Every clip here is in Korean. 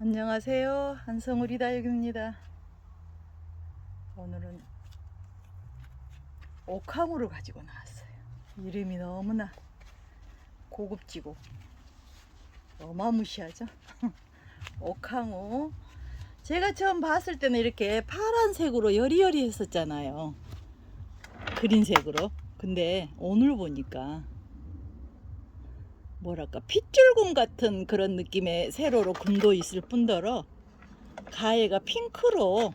안녕하세요. 한성우리 다육입니다. 오늘은 옥황우를 가지고 나왔어요. 이름이 너무나 고급지고 어마무시하죠. 옥황우. 제가 처음 봤을 때는 이렇게 파란색으로 여리여리 했었잖아요. 그린색으로. 근데 오늘 보니까 뭐랄까 핏줄금 같은 그런 느낌의 세로로 금도 있을 뿐더러 가해가 핑크로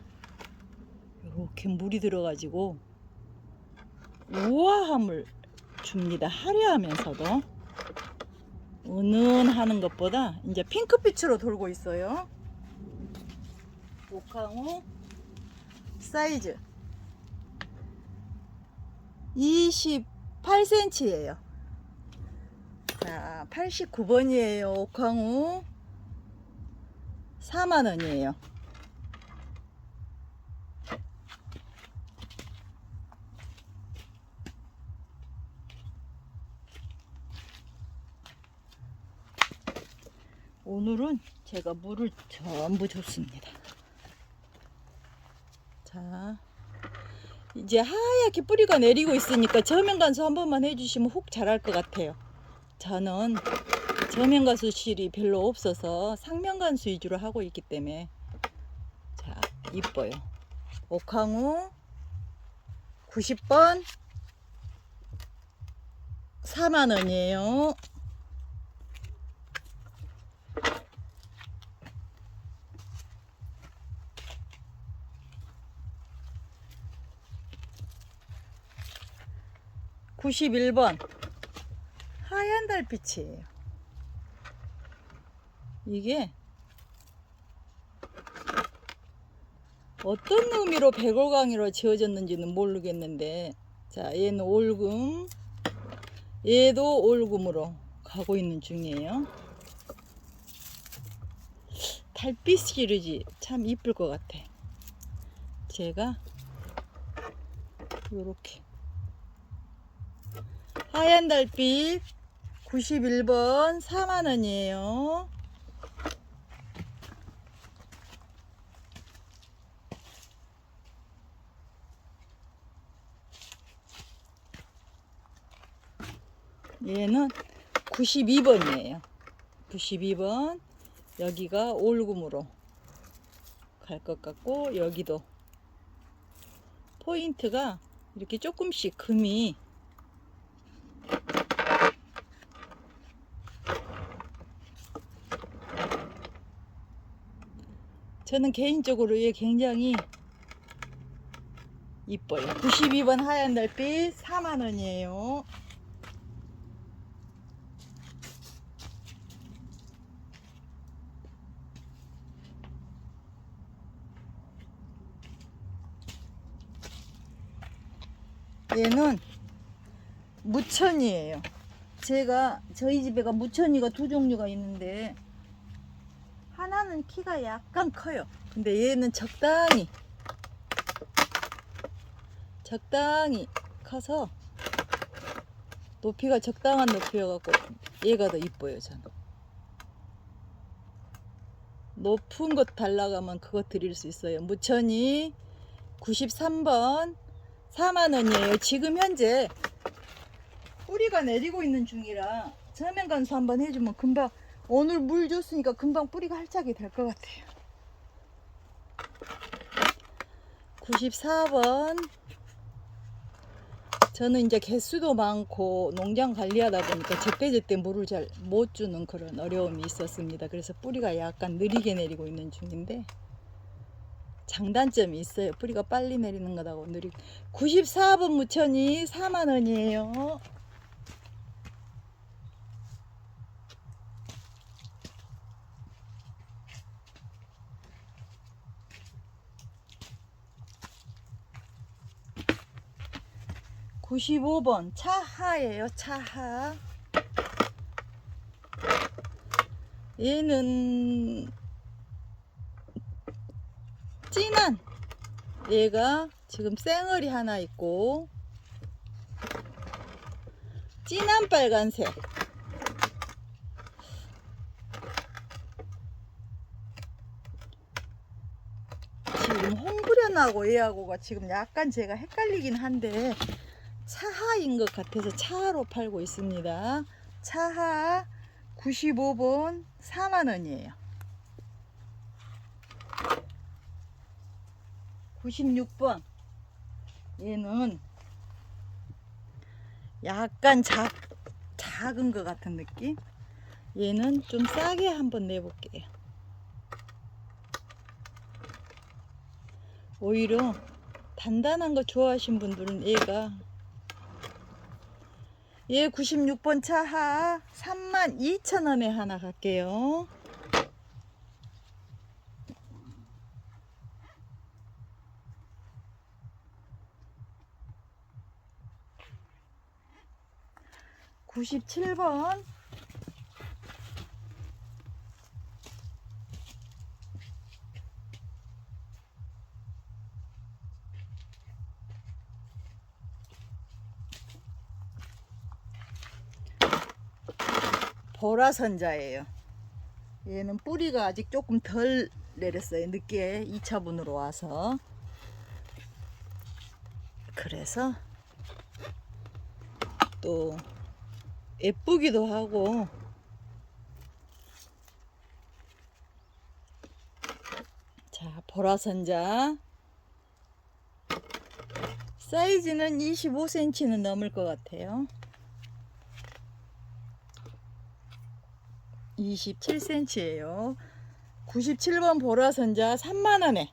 이렇게 물이 들어가지고 우아함을 줍니다. 화려하면서도 은은하는 것보다 이제 핑크빛으로 돌고 있어요. 옥황우 사이즈 28cm예요. 자, 89번이에요. 옥황우 4만 원이에요. 오늘은 제가 물을 전부 줬습니다. 자, 이제 하얗게 뿌리가 내리고 있으니까 저면 간수 한 번만 해주시면 훅 자랄 것 같아요. 저는 저면 간수실이 별로 없어서 상면 간수 위주로 하고 있기 때문에 자 이뻐요. 옥황우 90번 4만 원이에요. (91번) 하얀 달빛이에요. 이게 어떤 의미로 백월광이로 지어졌는지는 모르겠는데 자 얘는 올금 얘도 올금으로 가고 있는 중이에요. 달빛 시리즈 참 이쁠 것 같아. 제가 요렇게 하얀 달빛 91번 4만원이에요. 얘는 92번이에요. 92번. 여기가 올금으로 갈 것 같고, 여기도 포인트가 이렇게 조금씩 금이 저는 개인적으로 얘 굉장히 이뻐요. 92번 하얀 달빛 4만원이에요. 얘는 무천이에요. 제가 저희 집에가 무천이가 두 종류가 있는데 하나는 키가 약간 커요. 근데 얘는 적당히 적당히 커서 높이가 적당한 높이여갖고 얘가 더 이뻐요 저는. 높은 것 달라가면 그거 드릴 수 있어요. 무천이 93번 4만원이에요. 지금 현재 뿌리가 내리고 있는 중이라 저면 간수 한번 해주면 금방 오늘 물 줬으니까 금방 뿌리가 활짝이 될 것 같아요. 94번 저는 이제 개수도 많고 농장 관리하다 보니까 제때제때 물을 잘 못 주는 그런 어려움이 있었습니다. 그래서 뿌리가 약간 느리게 내리고 있는 중인데 장단점이 있어요. 뿌리가 빨리 내리는 거다고 느리. 94번 무천이 4만 원이에요. (95번) 차하예요 차하. 얘는 진한. 얘가 지금 쌩얼이 하나 있고 진한 빨간색. 지금 홍구련하고 얘하고가 지금 약간 제가 헷갈리긴 한데 차하인 것 같아서 차하로 팔고 있습니다. 차하 95번 4만 원이에요. 96번 얘는 약간 작, 작은 것 같은 느낌? 얘는 좀 싸게 한번 내볼게요. 오히려 단단한 거 좋아하신 분들은 얘가 얘 96번 차하 32,000원에 하나 갈게요. 구십칠 번 보라선자예요. 얘는 뿌리가 아직 조금 덜 내렸어요. 늦게 2차분으로 와서. 그래서 또 예쁘기도 하고 자 보라선자 사이즈는 25cm는 넘을 것 같아요 27cm예요 97번 보라선자 3만원에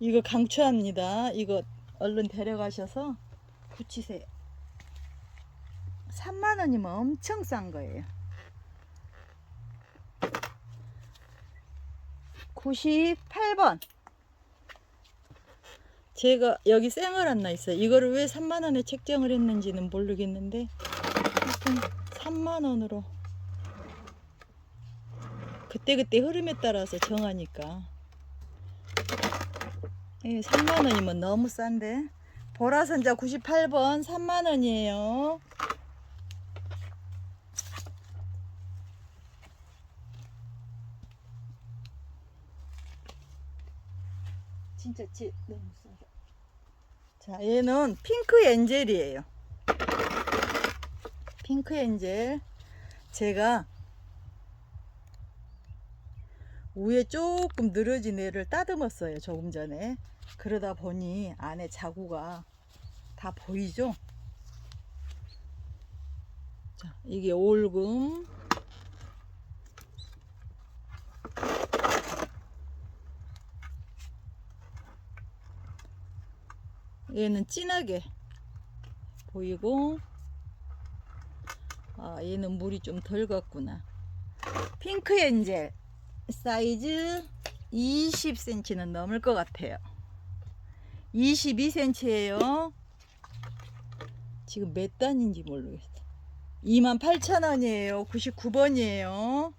이거 강추합니다 이거 얼른 데려가셔서 붙이세요 3만 원이면 엄청 싼 거예요. 98번. 제가 여기 쌩얼 하나 있어요. 이거를 왜 3만 원에 책정을 했는지는 모르겠는데 하여튼 3만 원으로 그때그때 흐름에 따라서 정하니까 예, 3만 원이면 너무 싼데 보라선자 98번 3만 원이에요. 진짜 지 너무 싸다. 자, 얘는 핑크 엔젤이에요. 핑크 엔젤. 제가 위에 조금 늘어진 애를 따듬었어요. 조금 전에. 그러다 보니 안에 자구가 다 보이죠? 자, 이게 올금. 얘는 진하게 보이고 아 얘는 물이 좀 덜 갔구나 핑크 엔젤 사이즈 20cm는 넘을 것 같아요. 22cm예요. 지금 몇 단인지 모르겠어. 28,000원이에요. 99번이에요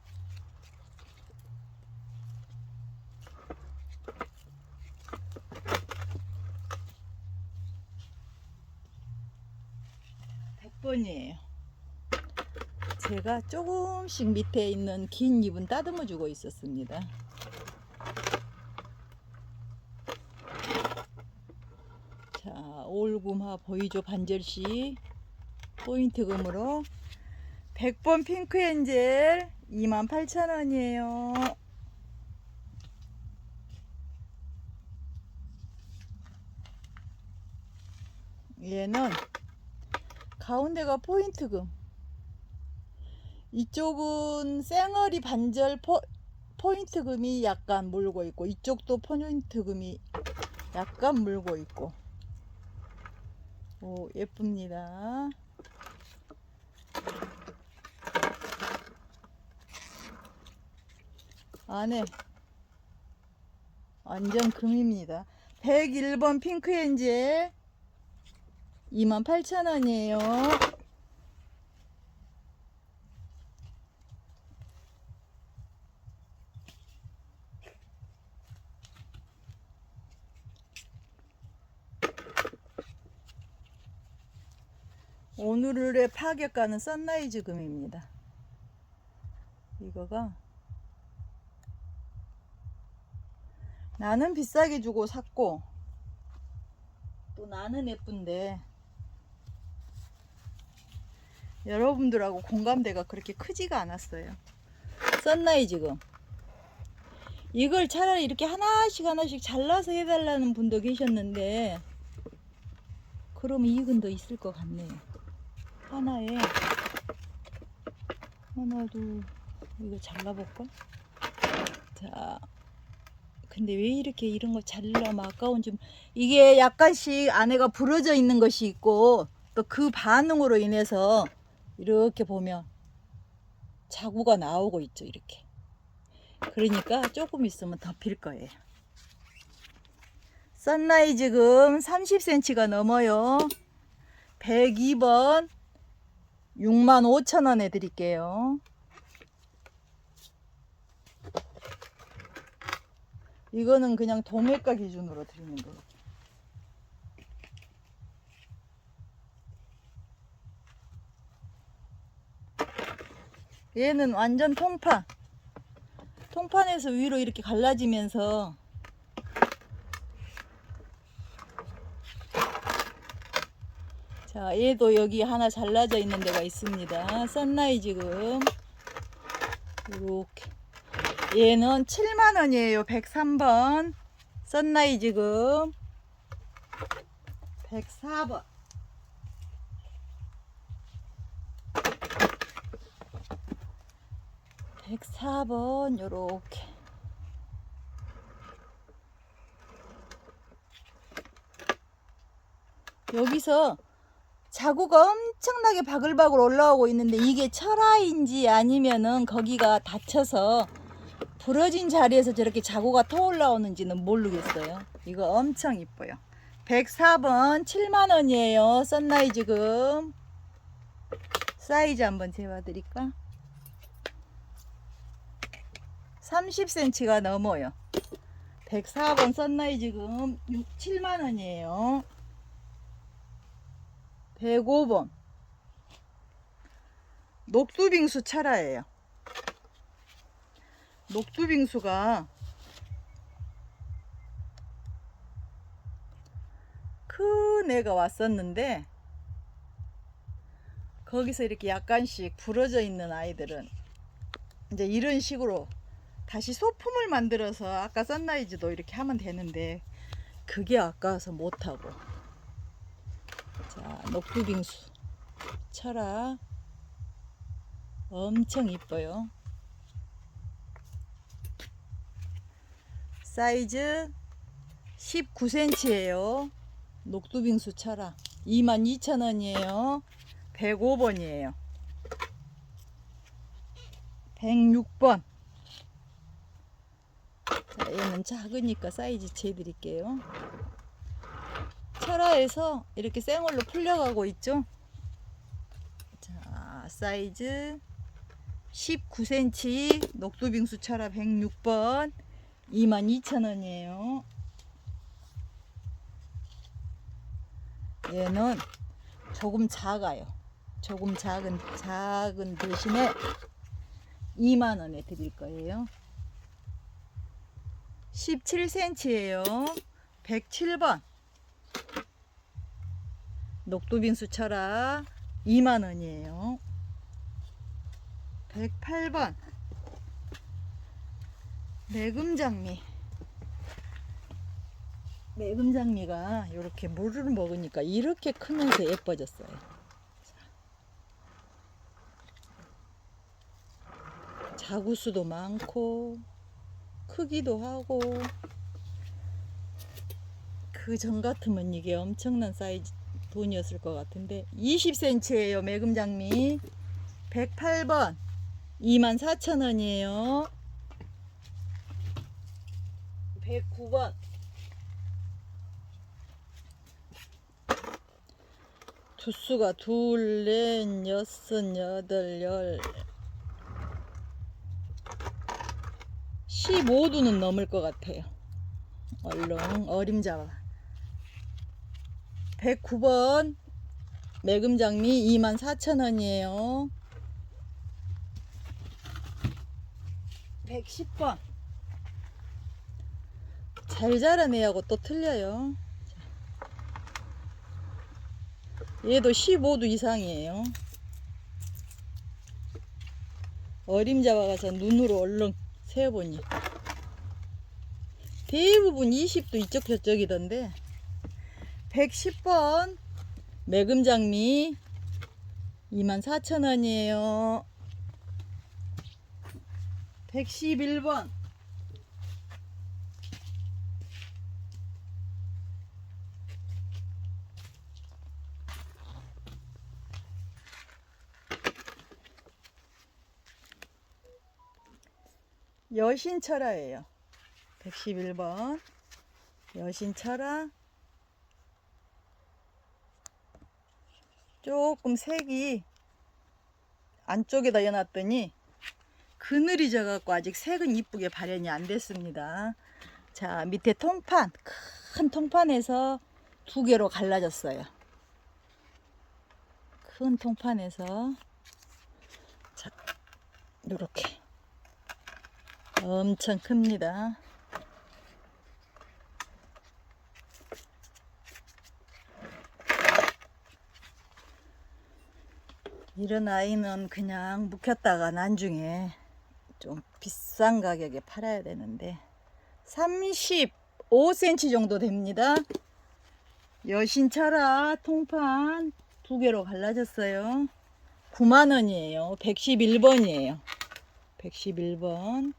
백번이에요 제가 조금씩 밑에 있는 긴 잎은 따듬어 주고 있었습니다. 자, 올금화 보이죠? 반절씩 포인트 금으로 100번 핑크 엔젤 28,000원이에요. 얘는 가운데가 포인트금. 이쪽은 쌩얼이 반절 포, 포인트금이 약간 물고 있고 이쪽도 포인트금이 약간 물고 있고 오 예쁩니다. 안에 완전 금입니다. 101번 핑크 엔젤 28,000원이에요. 오늘의 파격가는 선라이즈 금입니다. 이거가 나는 비싸게 주고 샀고 또 나는 예쁜데 여러분들하고 공감대가 그렇게 크지가 않았어요. 썼나요 지금? 이걸 차라리 이렇게 하나씩 하나씩 잘라서 해달라는 분도 계셨는데 그러면 이건 더 있을 것 같네요. 하나에 하나도 이거 잘라볼까? 자, 근데 왜 이렇게 이런 거 잘라면 아까운 좀 이게 약간씩 안에가 부러져 있는 것이 있고 또 그 반응으로 인해서 이렇게 보면 자구가 나오고 있죠 이렇게. 그러니까 조금 있으면 덮일 거예요. 썬라이 지금 30cm가 넘어요. 102번 65,000원에 드릴게요 이거는 그냥 도매가 기준으로 드리는 거예요 얘는 완전 통판. 통판에서 위로 이렇게 갈라지면서 자, 얘도 여기 하나 잘라져 있는 데가 있습니다. 썬라이 지금 이렇게 얘는 7만 원이에요. 103번. 썬라이 지금 104번. 백사 번 요렇게 여기서 자구가 엄청나게 바글바글 올라오고 있는데 이게 철화인지 아니면은 거기가 닫혀서 부러진 자리에서 저렇게 자구가 터 올라오는지는 모르겠어요. 이거 엄청 이뻐요. 104번 7만원이에요. 썬라이 지금 사이즈 한번 재봐드릴까? 30cm가 넘어요. 104번 썬라이 지금 6, 7만 원이에요. 105번 녹두빙수 차라예요. 녹두빙수가 큰 애가 왔었는데 거기서 이렇게 약간씩 부러져 있는 아이들은 이제 이런 식으로 다시 소품을 만들어서 아까 썬라이즈도 이렇게 하면 되는데 그게 아까워서 못하고 자 녹두빙수. 철아 엄청 이뻐요. 사이즈 19cm예요. 녹두빙수 철아 22,000원이에요. 105번이에요. 106번. 자, 얘는 작으니까 사이즈 재드릴게요. 철화에서 이렇게 생얼로 풀려가고 있죠. 자, 사이즈 19cm 녹두빙수 철화 106번 22,000원이에요. 얘는 조금 작아요. 조금 작은 작은 대신에 2만 원에 드릴 거예요. 17cm예요. 107번. 녹두빙수 철아 2만 원이에요. 108번. 매금장미. 매금장미가 이렇게 물을 먹으니까 이렇게 크면서 예뻐졌어요. 자구수도 많고 크기도 하고 그 전 같으면 이게 엄청난 사이즈 돈이었을 것 같은데 20cm예요 매금장미. 108번. 24,000원이에요. 109번. 두수가 둘, 넷, 여섯, 여덟, 열. 15도는 넘을 것 같아요. 얼렁 어림잡아. 109번 매금장미 24,000원이에요. 110번 잘 자란 애하고 또 틀려요. 얘도 15도 이상이에요. 어림 잡아가서 눈으로 얼른 세어보니 대부분 20도 이쪽 저쪽이던데 110번 매금장미 24,000원이에요. 111번 여신철화예요. 111번 여신철화 조금 색이 안쪽에다 여놨더니 그늘이 져갖고 아직 색은 이쁘게 발현이 안 됐습니다. 자 밑에 통판 큰 통판에서 두 개로 갈라졌어요. 큰 통판에서 자 이렇게 엄청 큽니다. 이런 아이는 그냥 묵혔다가 나중에 좀 비싼 가격에 팔아야 되는데 35cm 정도 됩니다. 여신철화 통판 두 개로 갈라졌어요. 9만원이에요. 111번이에요. 111번.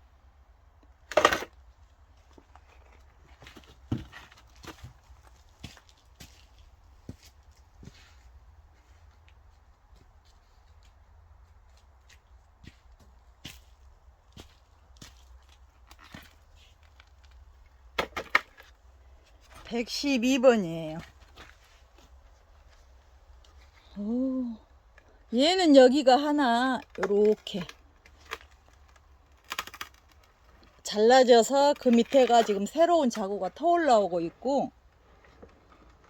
백십이 번이에요. 오, 얘는 여기가 하나 요렇게. 잘라져서 그 밑에가 지금 새로운 자구가 터 올라오고 있고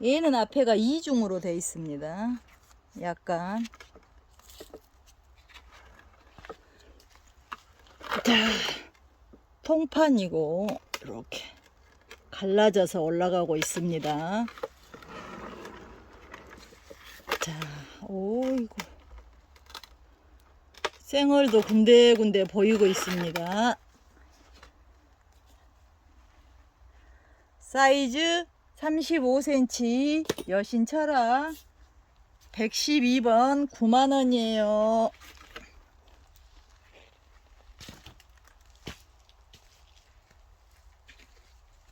얘는 앞에가 이중으로 돼 있습니다. 약간. 자 통판이고 이렇게 갈라져서 올라가고 있습니다. 자, 오이고. 생얼도 군데군데 보이고 있습니다. 사이즈 35cm 여신철화 112번 9만원이에요.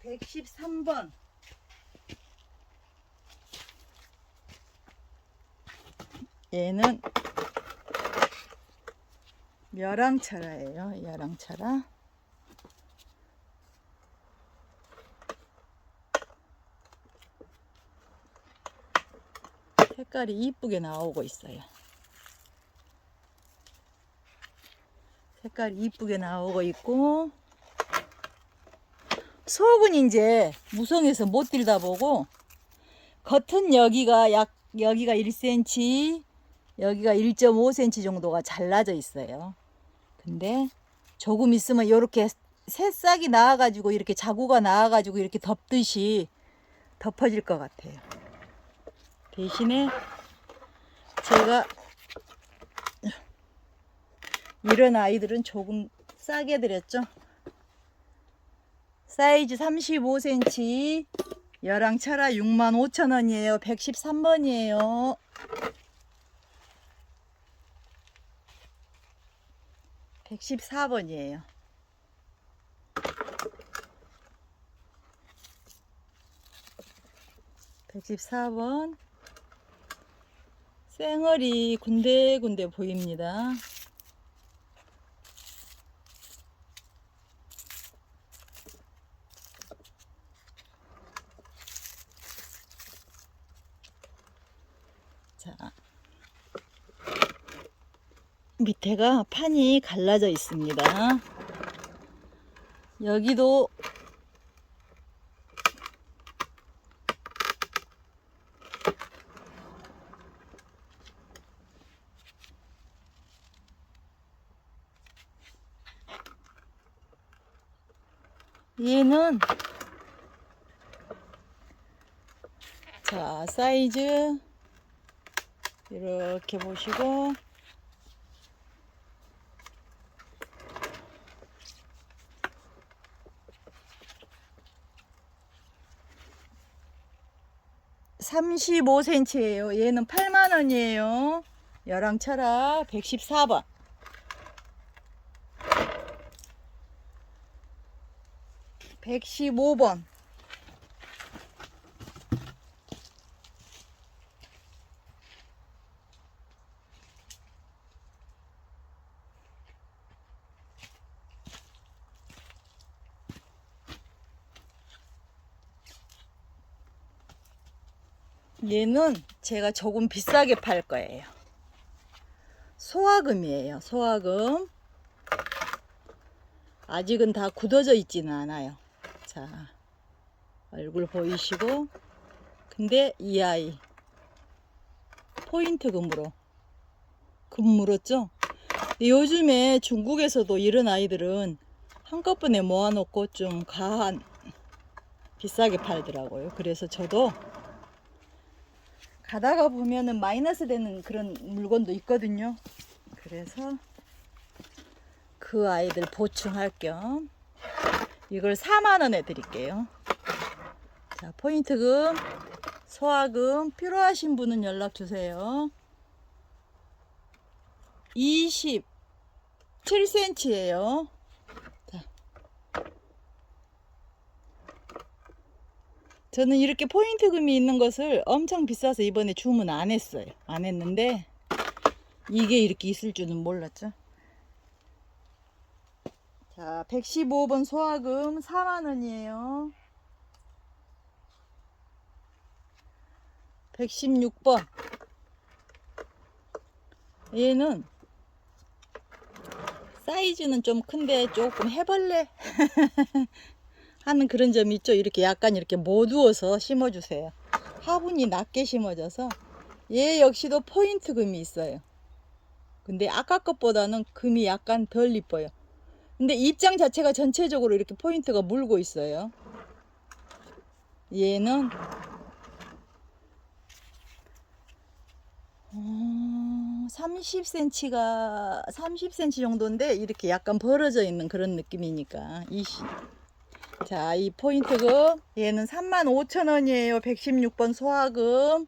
백십삼 번 얘는 열왕철화예요. 열왕철화. 색깔이 이쁘게 나오고 있어요. 색깔이 이쁘게 나오고 있고 속은 이제 무성해서 못 들다 보고 겉은 여기가 약 여기가 1cm 여기가 1.5cm 정도가 잘라져 있어요. 근데 조금 있으면 이렇게 새싹이 나와 가지고 이렇게 자구가 나와 가지고 이렇게 덮듯이 덮어질 것 같아요. 대신에 제가 이런 아이들은 조금 싸게 드렸죠. 사이즈 35cm 열왕철화 65,000원이에요. 113번이에요. (114번이에요) (114번) 쌩얼이 군데군데 보입니다. 밑에가 판이 갈라져 있습니다. 여기도 얘는 자 사이즈 이렇게 보시고 삼십오 센치예요. 얘는 8만 원이에요. 여랑 철학 114번. 백십오 번. 얘는 제가 조금 비싸게 팔 거예요. 소화금이에요. 소화금. 아직은 다 굳어져 있지는 않아요. 자, 얼굴 보이시고. 근데 이 아이 포인트 금으로 금 물었죠? 요즘에 중국에서도 이런 아이들은 한꺼번에 모아놓고 좀 가한 비싸게 팔더라고요. 그래서 저도 가다가 보면은 마이너스 되는 그런 물건도 있거든요. 그래서 그 아이들 보충할 겸 이걸 4만원에 드릴게요. 자, 포인트금, 소화금 필요하신 분은 연락 주세요. 27cm예요. 저는 이렇게 포인트금이 있는 것을 엄청 비싸서 이번에 주문 안 했어요. 안 했는데 이게 이렇게 있을 줄은 몰랐죠. 자, 115번 소화금 4만원이에요. 116번. 얘는 사이즈는 좀 큰데 조금 해벌레 하는 그런 점이 있죠. 이렇게 약간 이렇게 모두어서 심어주세요. 화분이 낮게 심어져서 얘 역시도 포인트 금이 있어요. 근데 아까 것보다는 금이 약간 덜 이뻐요. 근데 입장 자체가 전체적으로 이렇게 포인트가 물고 있어요. 얘는 어, 30cm가 30cm 정도인데 이렇게 약간 벌어져 있는 그런 느낌이니까 20. 자, 이 포인트금 얘는 35,000원이에요. 116번 소화금.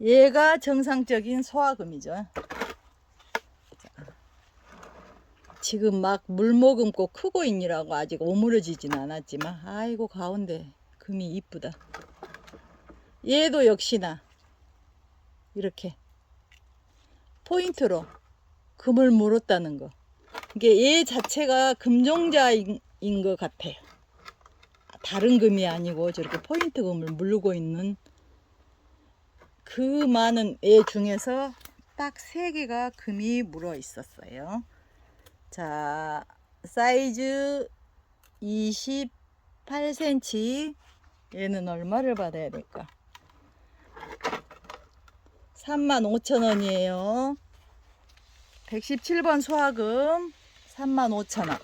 얘가 정상적인 소화금이죠. 자, 지금 막 물모금 꼭 크고 있니라고 아직 오므러지진 않았지만 아이고 가운데 금이 이쁘다. 얘도 역시나 이렇게 포인트로 금을 물었다는 거. 이게 얘 자체가 금종자인 것 같아요. 다른 금이 아니고 저렇게 포인트 금을 물고 있는 그 많은 애 중에서 딱세 개가 금이 물어 있었어요. 자, 사이즈 28cm. 얘는 얼마를 받아야 될까? 35,000원이에요. 117번 소화금 35,000원.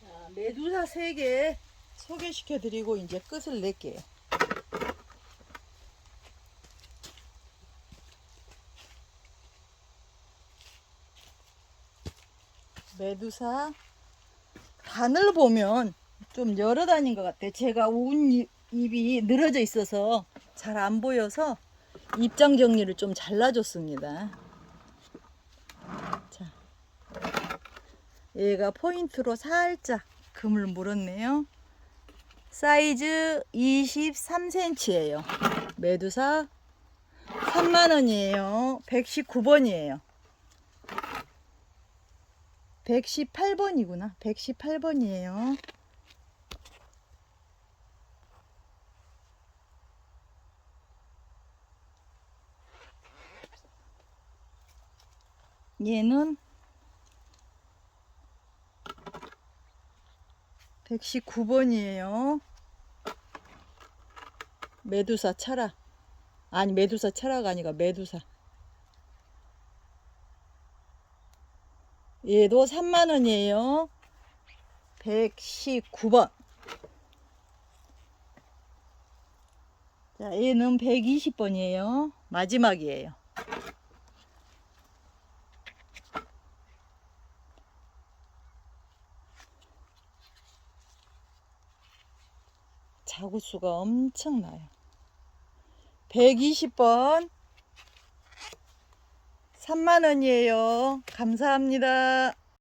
자, 메두사 3개 소개시켜 드리고 이제 끝을 낼게요. 메두사 단을 보면 좀 여러 단인 것 같아. 제가 운 입- 입이 늘어져 있어서 잘 안 보여서 입장 정리를 좀 잘라줬습니다. 자, 얘가 포인트로 살짝 금을 물었네요. 사이즈 23cm예요. 메두사 3만원이에요. 119번이에요. 118번이구나. 118번이에요. 얘는 119번이에요. 메두사 차라. 아니 메두사 철학 아니가 메두사. 얘도 3만원이에요. 119번. 자 얘는 120번이에요. 마지막이에요 자구수가 엄청나요. 120번. 3만원이에요. 감사합니다